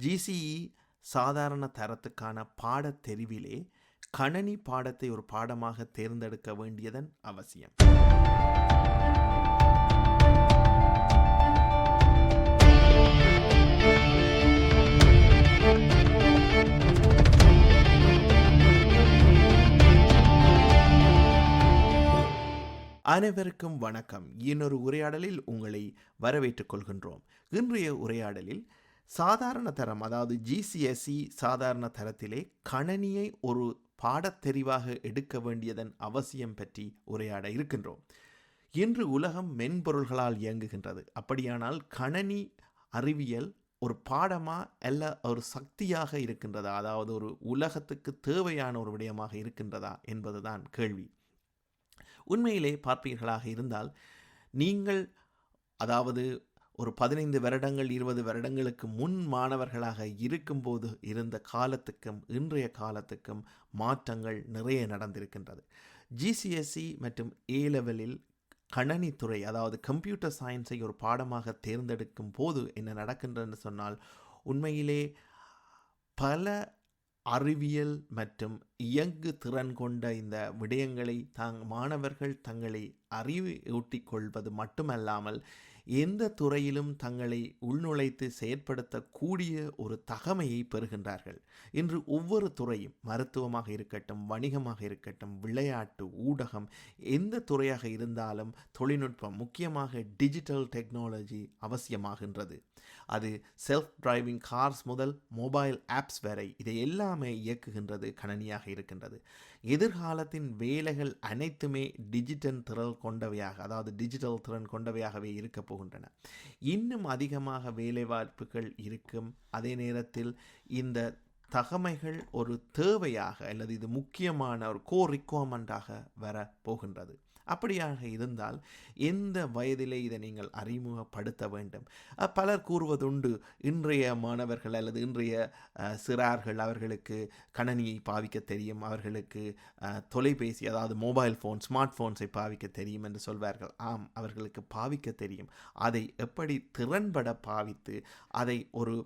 GCE சாதாரண தரத்துக்கான பாடத் தெரிவிலே கணனி பாடத்தை ஒரு பாடமாக தேர்ந்தெடுக்க வேண்டியதன் அவசியம். அனைவருக்கும் வணக்கம். இன்னொரு உரையாடலில் உங்களை வரவேற்றுக் கொள்கின்றோம். இன்றைய உரையாடலில் சாதாரண தரம் அதாவது ஜிசிஎஸ்இ சாதாரண தரத்திலே கணனியை ஒரு பாடத்தெரிவாக எடுக்க வேண்டியதன் அவசியம் பற்றி உரையாட இருக்கின்றோம். இன்று உலகம் மென்பொருள்களால் இயங்குகின்றது. அப்படியானால் கணனி அறிவியல் ஒரு பாடமா அல்ல ஒரு சக்தியாக இருக்கின்றதா? அதாவது ஒரு உலகத்துக்கு தேவையான ஒரு விடயமாக இருக்கின்றதா என்பதுதான் கேள்வி. உண்மையிலே பார்ப்பீர்களாக இருந்தால் நீங்கள் அதாவது ஒரு பதினைந்து வருடங்கள் இருபது வருடங்களுக்கு முன் மாணவர்களாக இருக்கும்போது இருந்த காலத்துக்கும் இன்றைய காலத்துக்கும் மாற்றங்கள் நிறைய நடந்திருக்கின்றது. ஜிசிஎஸ்சி மற்றும் ஏ லெவலில் கணனித்துறை அதாவது கம்ப்யூட்டர் சயின்ஸை ஒரு பாடமாக தேர்ந்தெடுக்கும் போது என்ன நடக்கின்றன்னு சொன்னால் உண்மையிலே பல அறிவியல் மற்றும் இயங்கு திறன் கொண்ட இந்த விடயங்களை தாங் மாணவர்கள் தங்களை அறிவு ஊட்டிக்கொள்வது மட்டுமல்லாமல் எந்த துறையிலும் தங்களை உள்நுழைத்து செயற்படுத்தக்கூடிய ஒரு தகமையை பெறுகின்றார்கள். இன்று ஒவ்வொரு துறையும் மருத்துவமாக இருக்கட்டும் வணிகமாக இருக்கட்டும் விளையாட்டு ஊடகம் எந்த துறையாக இருந்தாலும் தொழில்நுட்பம் முக்கியமாக டிஜிட்டல் டெக்னாலஜி அவசியமாகின்றது. அது செல்ஃப் டிரைவிங் கார்ஸ் முதல் மொபைல் ஆப்ஸ் வரை இதை எல்லாமே இயக்குகின்றது கணனியாக இருக்கின்றது. எதிர்காலத்தின் வேலைகள் அனைத்துமே டிஜிட்டல் திறன் கொண்டவையாக அதாவது டிஜிட்டல் திறன் கொண்டவையாகவே இருக்க போகின்றன. இன்னும் அதிகமாக வேலைவாய்ப்புகள் இருக்கும். அதே நேரத்தில் இந்த தகமைகள் ஒரு தேவையாக அல்லது இது முக்கியமான ஒரு கோ ரிக்குவர்மெண்ட்டாக வர போகின்றது. அப்படியாக இருந்தால் எந்த வயதிலே இதை நீங்கள் அறிமுகப்படுத்த வேண்டும்? பலர் கூறுவதுண்டு இன்றைய மாணவர்கள் அல்லது இன்றைய சிறார்கள் அவர்களுக்கு கணனியை பாவிக்க தெரியும் அவர்களுக்கு தொலைபேசி அதாவது மொபைல் ஃபோன் ஸ்மார்ட் ஃபோன்ஸை பாவிக்க தெரியும் என்று சொல்வார்கள். ஆம் அவர்களுக்கு பாவிக்க தெரியும். அதை எப்படி திறன்பட பாவித்து அதை ஒரு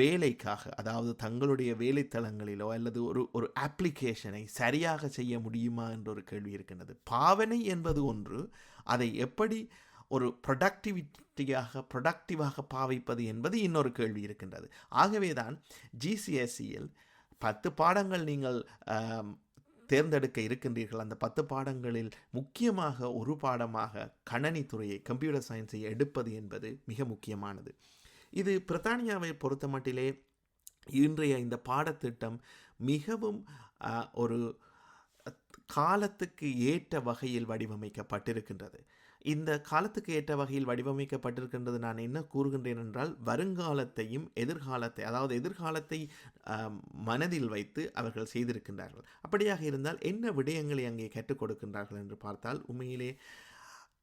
வேலைக்காக அதாவது தங்களுடைய வேலைத்தளங்களிலோ அல்லது ஒரு ஒரு அப்ளிகேஷனை சரியாக செய்ய முடியுமா என்ற ஒரு கேள்வி இருக்கின்றது. பாவனை என்பது ஒன்று அதை எப்படி ஒரு ப்ரொடக்டிவிட்டியாக ப்ரொடக்டிவாக பாவிப்பது என்பது இன்னொரு கேள்வி இருக்கின்றது. ஆகவே தான் ஜிசிஎஸ்சியில் பத்து பாடங்கள் நீங்கள் தேர்ந்தெடுக்க இருக்கின்றீர்கள். அந்த பத்து பாடங்களில் முக்கியமாக ஒரு பாடமாக கணனித்துறையை கம்ப்யூட்டர் சயின்ஸை எடுப்பது என்பது மிக முக்கியமானது. இது பிரித்தானியாவை பொறுத்த மட்டிலே இன்றைய இந்த பாடத்திட்டம் மிகவும் ஒரு காலத்துக்கு ஏற்ற வகையில் வடிவமைக்கப்பட்டிருக்கின்றது. இந்த காலத்துக்கு ஏற்ற வகையில் வடிவமைக்கப்பட்டிருக்கின்றது நான் என்ன கூறுகின்றேன் என்றால் வருங்காலத்தையும் எதிர்காலத்தை அதாவது எதிர்காலத்தை மனதில் வைத்து அவர்கள் செய்திருக்கின்றார்கள். அப்படியாக இருந்தால் என்ன விடயங்களை அங்கே கற்றுக் கொடுக்கின்றார்கள் என்று பார்த்தால் உண்மையிலே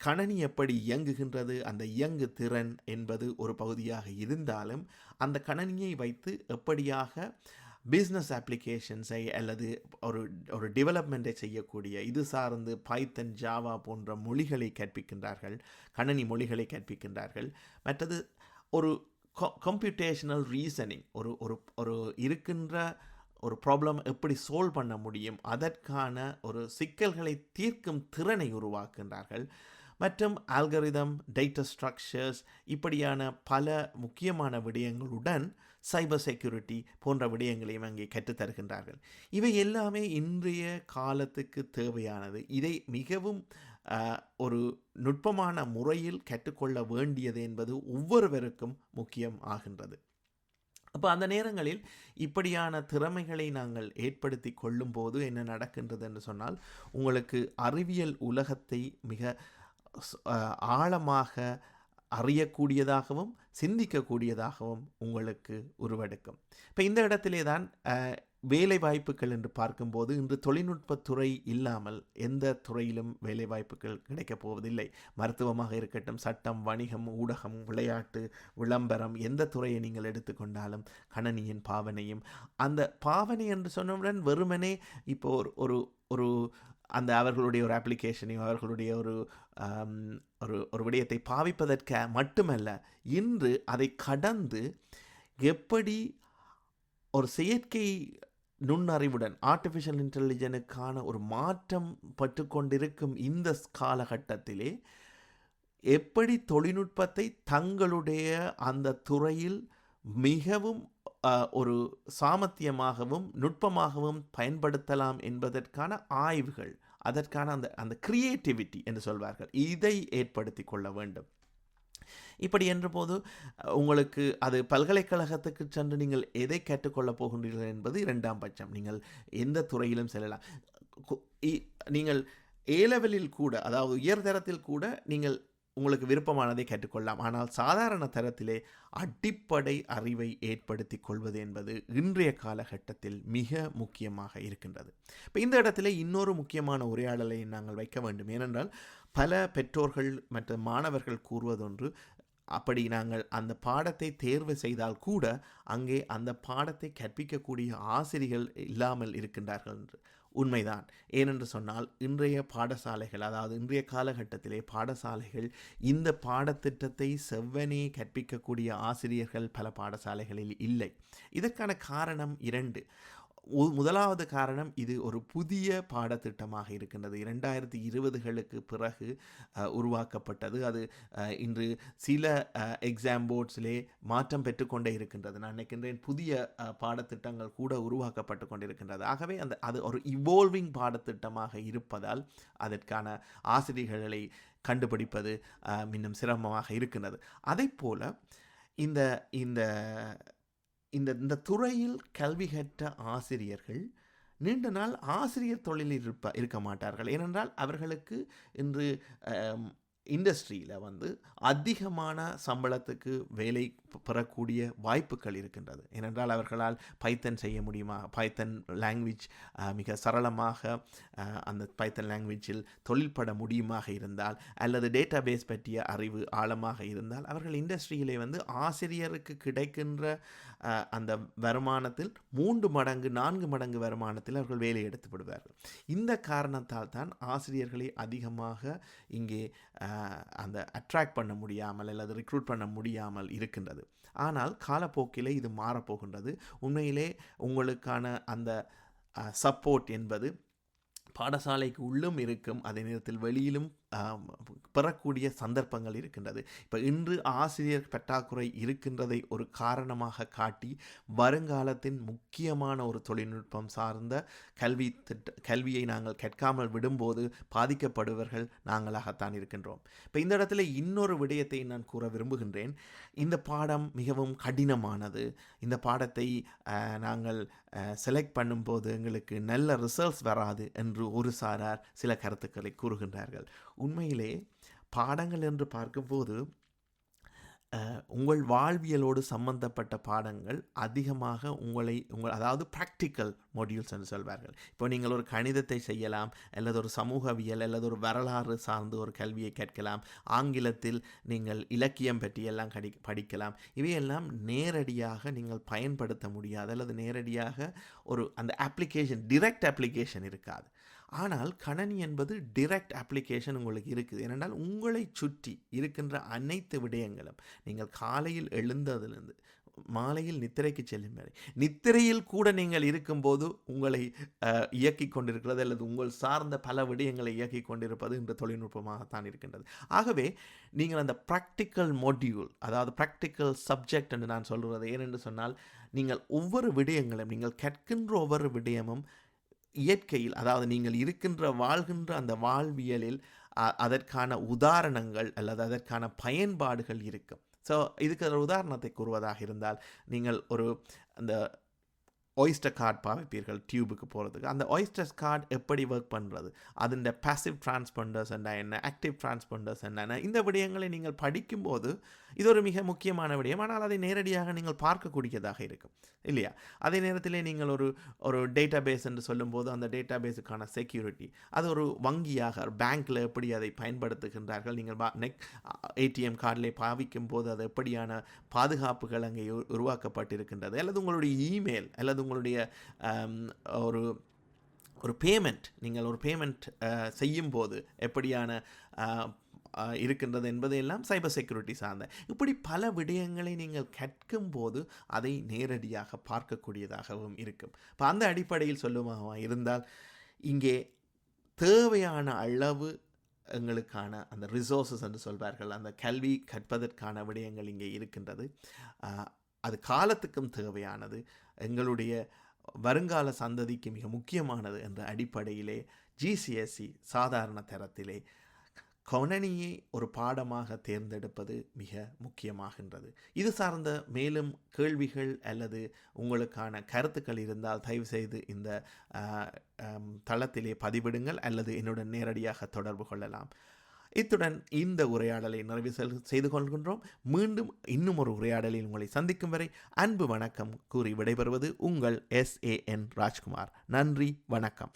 கணனி எப்படி இயங்குகின்றது அந்த இயங்கு திறன் என்பது ஒரு பகுதியாக இருந்தாலும் அந்த கணனியை வைத்து எப்படியாக பிஸ்னஸ் அப்ளிகேஷன்ஸை அல்லது ஒரு ஒரு டெவலப்மெண்ட்டை செய்யக்கூடிய இது சார்ந்து பைத்தன் ஜாவா போன்ற மொழிகளை கற்பிக்கின்றார்கள் கணனி மொழிகளை கற்பிக்கின்றார்கள். மற்றது ஒரு கம்ப்யூட்டேஷனல் ரீசனிங் ஒரு ஒரு ஒரு இருக்கின்ற ஒரு ப்ராப்ளம் எப்படி சால்வ் பண்ண முடியும் அதற்கான ஒரு சிக்கல்களை தீர்க்கும் திறனை உருவாக்குகின்றார்கள். மற்றும் ஆல்கரிதம் டேட்டா ஸ்ட்ரக்சர்ஸ் இப்படியான பல முக்கியமான விடயங்களுடன் சைபர் செக்யூரிட்டி போன்ற விடயங்களையும் அங்கே கற்றுத்தருகின்றார்கள். இவை எல்லாமே இன்றைய காலத்துக்கு தேவையானது. இதை மிகவும் ஒரு நுட்பமான முறையில் கற்றுக்கொள்ள வேண்டியது என்பது ஒவ்வொருவருக்கும் முக்கியம் ஆகின்றது. அப்போ அந்த நேரங்களில் இப்படியான திறமைகளை நாங்கள் ஏற்படுத்தி கொள்ளும்போது என்ன நடக்கின்றது என்று சொன்னால் உங்களுக்கு அறிவியல் உலகத்தை மிக ஆழமாக அறியக்கூடியதாகவும் சிந்திக்கக்கூடியதாகவும் உங்களுக்கு உருவெடுக்கும். இப்போ இந்த இடத்திலே தான் வேலை வாய்ப்புகள் என்று பார்க்கும்போது இன்று தொழில்நுட்பத்துறை இல்லாமல் எந்த துறையிலும் வேலை வாய்ப்புகள் கிடைக்கப் போவதில்லை. மருத்துவமாக இருக்கட்டும் சட்டம் வணிகம் ஊடகம் விளையாட்டு விளம்பரம் எந்த துறையை நீங்கள் எடுத்துக்கொண்டாலும் கணனியின் பாவனையும் அந்த பாவனை என்று சொன்னவுடன் வெறுமனே இப்போ ஒரு ஒரு ஒரு அந்த அவர்களுடைய ஒரு அப்ளிகேஷனையும் அவர்களுடைய ஒரு ஒரு ஒரு விடயத்தை பாவிப்பதற்க மட்டுமல்ல இன்று அதை கடந்து எப்படி ஒரு செயற்கை நுண்ணறிவுடன் ஆர்டிஃபிஷியல் இன்டெலிஜெனுக்கான ஒரு மாற்றம் பட்டுக்கொண்டிருக்கும் இந்த ஸ் காலகட்டத்திலே எப்படி தொழில்நுட்பத்தை தங்களுடைய அந்த துறையில் மிகவும் ஒரு சாமர்த்தியமாகவும் நுட்பமாகவும் பயன்படுத்தலாம் என்பதற்கான ஆய்வுகள் அதற்கான அந்த அந்த கிரியேட்டிவிட்டி என்று சொல்வார்கள். இதை ஏற்படுத்தி கொள்ள வேண்டும். இப்படி என்றபோது உங்களுக்கு அது பல்கலைக்கழகத்துக்கு சென்று நீங்கள் எதை கேட்டுக்கொள்ளப் போகின்றீர்கள் என்பது இரண்டாம் பட்சம். நீங்கள் எந்த துறையிலும் செல்லலாம். இ- நீங்கள் ஏ லெவலில் கூட அதாவது உயர்தரத்தில் கூட நீங்கள் உங்களுக்கு விருப்பமானதை கற்றுக்கொள்ளலாம். ஆனால் சாதாரண தரத்திலே அடிப்படை அறிவை ஏற்படுத்தி கொள்வது என்பது இன்றைய காலகட்டத்தில் மிக முக்கியமாக இருக்கின்றது. இப்போ இந்த இடத்துல இன்னொரு முக்கியமான உரையாடலை நாங்கள் வைக்க வேண்டும். ஏனென்றால் பல பெற்றோர்கள் மற்றும் மாணவர்கள் கூறுவதொன்று அப்படி நாங்கள் அந்த பாடத்தை தேர்வு செய்தால் கூட அங்கே அந்த பாடத்தை கற்பிக்கக்கூடிய ஆசிரியர்கள் இல்லாமல் இருக்கின்றார்கள் என்று. உண்மைதான். ஏனென்று சொன்னால் இன்றைய பாடசாலைகள் அதாவது இன்றைய காலகட்டத்திலே பாடசாலைகள் இந்த பாடத்திட்டத்தை செவ்வனே கற்பிக்கக்கூடிய ஆசிரியர்கள் பல பாடசாலைகளில் இல்லை. இதற்கான காரணம் இரண்டு. முதலாவது காரணம் இது ஒரு புதிய பாடத்திட்டமாக இருக்கின்றது. இரண்டாயிரத்தி இருபதுகளுக்கு பிறகு உருவாக்கப்பட்டது. அது இன்று சில எக்ஸாம் போர்ட்ஸிலே மாற்றம் பெற்றுக்கொண்டே இருக்கின்றது. நான் நினைக்கின்றேன் புதிய பாடத்திட்டங்கள் கூட உருவாக்கப்பட்டு கொண்டிருக்கின்றது. ஆகவே அந்த அது ஒரு இவோல்விங் பாடத்திட்டமாக இருப்பதால் அதற்கான ஆசிரியர்களை கண்டுபிடிப்பது இன்னும் சிரமமாக இருக்கின்றது. அதே போல் இந்த இந்த இந்த இந்த துறையில் கல்வி கற்ற ஆசிரியர்கள் நீண்ட நாள் ஆசிரியர் தொழிலில் இருப்ப இருக்க மாட்டார்கள். ஏனென்றால் அவர்களுக்கு இன்று இண்டஸ்ட்ரியில் வந்து அதிகமான சம்பளத்துக்கு வேலை பெறக்கூடிய வாய்ப்புகள் இருக்கின்றது. ஏனென்றால் அவர்களால் பைத்தன் செய்ய முடியுமா? பைத்தன் லாங்குவேஜ் மிக சரளமாக அந்த பைத்தன் லாங்குவேஜில் தொழில்பட முடியுமாக இருந்தால் அல்லது டேட்டா பேஸ் பற்றிய அறிவு ஆழமாக இருந்தால் அவர்கள் இண்டஸ்ட்ரியிலே வந்து ஆசிரியருக்கு கிடைக்கின்ற அந்த வருமானத்தில் மூன்று மடங்கு நான்கு மடங்கு வருமானத்தில் அவர்கள் வேலை எடுத்து விடுவார்கள். இந்த காரணத்தால் தான் ஆசிரியர்களை அதிகமாக இங்கே அந்த அட்ராக்ட் பண்ண முடியாமல் அல்லது ரிக்ரூட் பண்ண முடியாமல் இருக்கின்றது. ஆனால் காலப்போக்கிலே இது மாறப்போகின்றது. உண்மையிலே உங்களுக்கான அந்த சப்போர்ட் என்பது பாடசாலைக்கு உள்ளும் இருக்கும் அதே நேரத்தில் வெளியிலும் பெறக்கூடிய சந்தர்ப்பங்கள் இருக்கின்றது. இப்போ இன்று ஆசிரியர் பற்றாக்குறை இருக்கின்றதை ஒரு காரணமாக காட்டி வருங்காலத்தின் முக்கியமான ஒரு தொழில்நுட்பம் சார்ந்த கல்வி திட்ட கல்வியை நாங்கள் கேட்காமல் விடும்போது பாதிக்கப்படுவர்கள் நாங்களாகத்தான் இருக்கின்றோம். இப்போ இந்த இடத்துல இன்னொரு விடயத்தை நான் கூற விரும்புகின்றேன். இந்த பாடம் மிகவும் கடினமானது. இந்த பாடத்தை நாங்கள் செலக்ட் பண்ணும்போது எங்களுக்கு நல்ல ரிசல்ட்ஸ் வராது என்று ஒரு சாரார் சில கருத்துக்களை கூறுகின்றார்கள். உண்மையிலே பாடங்கள் என்று பார்க்கும்போது உங்கள் வாழ்வியலோடு சம்பந்தப்பட்ட பாடங்கள் அதிகமாக உங்களை உங்கள் அதாவது ப்ராக்டிக்கல் மொடியூல்ஸ் என்று சொல்வார்கள். இப்போ நீங்கள் ஒரு கணிதத்தை செய்யலாம் அல்லது ஒரு சமூகவியல் அல்லது ஒரு வரலாறு சார்ந்து ஒரு கல்வியை கேட்கலாம் ஆங்கிலத்தில் நீங்கள் இலக்கியம் பற்றியெல்லாம் கடி படிக்கலாம். இவையெல்லாம் நேரடியாக நீங்கள் பயன்படுத்த முடியாது அல்லது நேரடியாக ஒரு அந்த அப்ளிகேஷன் டிரெக்ட் அப்ளிகேஷன் இருக்காது. ஆனால் கணனி என்பது டிரெக்ட் அப்ளிகேஷன் உங்களுக்கு இருக்குது. ஏனென்றால் உங்களை சுற்றி இருக்கின்ற அனைத்து விடயங்களும் நீங்கள் காலையில் எழுந்ததிலிருந்து மாலையில் நித்திரைக்கு செல்லும் வரை நித்திரையில் கூட நீங்கள் இருக்கும்போது உங்களை இயக்கி இயக்கிக் கொண்டிருக்கிறது அல்லது உங்கள் சார்ந்த பல விடயங்களை இயக்கிக் கொண்டிருப்பது இந்த தொழில்நுட்பமாகத்தான் இருக்கின்றது. ஆகவே நீங்கள் அந்த ப்ராக்டிக்கல் மொடியூல் அதாவது ப்ராக்டிக்கல் சப்ஜெக்ட் என்று நான் சொல்கிறது ஏனென்று சொன்னால் நீங்கள் ஒவ்வொரு விடயங்களும் நீங்கள் கற்கின்ற ஒவ்வொரு விடயமும் இயற்கையில் அதாவது நீங்கள் இருக்கின்ற வாழ்கின்ற அந்த வாழ்வியலில் அதற்கான உதாரணங்கள் அல்லது அதற்கான பயன்பாடுகள் இருக்கும். ஸோ இதுக்கு ஒரு உதாரணத்தை கூறுவதாக இருந்தால் நீங்கள் ஒரு அந்த ஒய்ஸ்டர் கார்டு பாவிப்பீர்கள் டியூபுக்கு போகிறதுக்கு அந்த ஒய்ஸ்டர் கார்டு எப்படி ஒர்க் பண்ணுறது அதன் பாசிவ் டிரான்ஸ்பண்டர்ஸ் என்ன என்ன ஆக்டிவ் டிரான்ஸ்பண்டர்ஸ் என்னென்ன இந்த விடயங்களை நீங்கள் படிக்கும்போது இது ஒரு மிக முக்கியமான விடயம். ஆனால் அதை நேரடியாக நீங்கள் பார்க்கக்கூடியதாக இருக்கும். இல்லையா? அதே நேரத்திலே நீங்கள் ஒரு ஒரு டேட்டா பேஸ் என்று சொல்லும்போது அந்த டேட்டா பேஸுக்கான செக்யூரிட்டி அது ஒரு வங்கியாக பேங்க்கில் எப்படி அதை பயன்படுத்துகின்றார்கள்? நீங்கள் நெக் ஏடிஎம் கார்டிலே பாவிக்கும் போது அது எப்படியான பாதுகாப்புகள் அங்கே உருவாக்கப்பட்டிருக்கின்றது? அல்லது உங்களுடைய இமெயில் அல்லது உங்களுடைய ஒரு ஒரு பேமெண்ட் நீங்கள் ஒரு பேமெண்ட் செய்யும்போது எப்படியான இருக்கின்றது என்பதையெல்லாம் சைபர் செக்யூரிட்டி சார்ந்த. இப்படி பல விடயங்களை நீங்கள் கற்கும்போது அதை நேரடியாக பார்க்கக்கூடியதாகவும் இருக்கும். இப்போ அந்த அடிப்படையில் சொல்லுமாக இருந்தால் இங்கே தேவையான அளவு எங்களுக்கான அந்த ரிசோர்ஸஸ் என்று சொல்வார்கள் அந்த கல்வி கற்பதற்கான விடயங்கள் இங்கே இருக்கின்றது. அது காலத்துக்கும் தேவையானது. எங்களுடைய வருங்கால சந்ததிக்கு மிக முக்கியமானது என்ற அடிப்படையிலே ஜிசிஎஸ்சி சாதாரண தரத்திலே கவனனியை ஒரு பாடமாக தேர்ந்தெடுப்பது மிக முக்கியமாகின்றது. இது சார்ந்த மேலும் கேள்விகள் அல்லது உங்களுக்கான கருத்துக்கள் இருந்தால் தயவு செய்து இந்த தளத்திலே பதிவிடுங்கள் அல்லது என்னுடன் நேரடியாக தொடர்பு கொள்ளலாம். இத்துடன் இந்த உரையாடலை நிறைவு செல்- செய்து கொள்கின்றோம். மீண்டும் இன்னும் ஒரு உரையாடலில் உங்களை சந்திக்கும் வரை அன்பு வணக்கம். கூறி விடைபெறுவது உங்கள் எஸ் ஏ என் ராஜ்குமார். நன்றி வணக்கம்.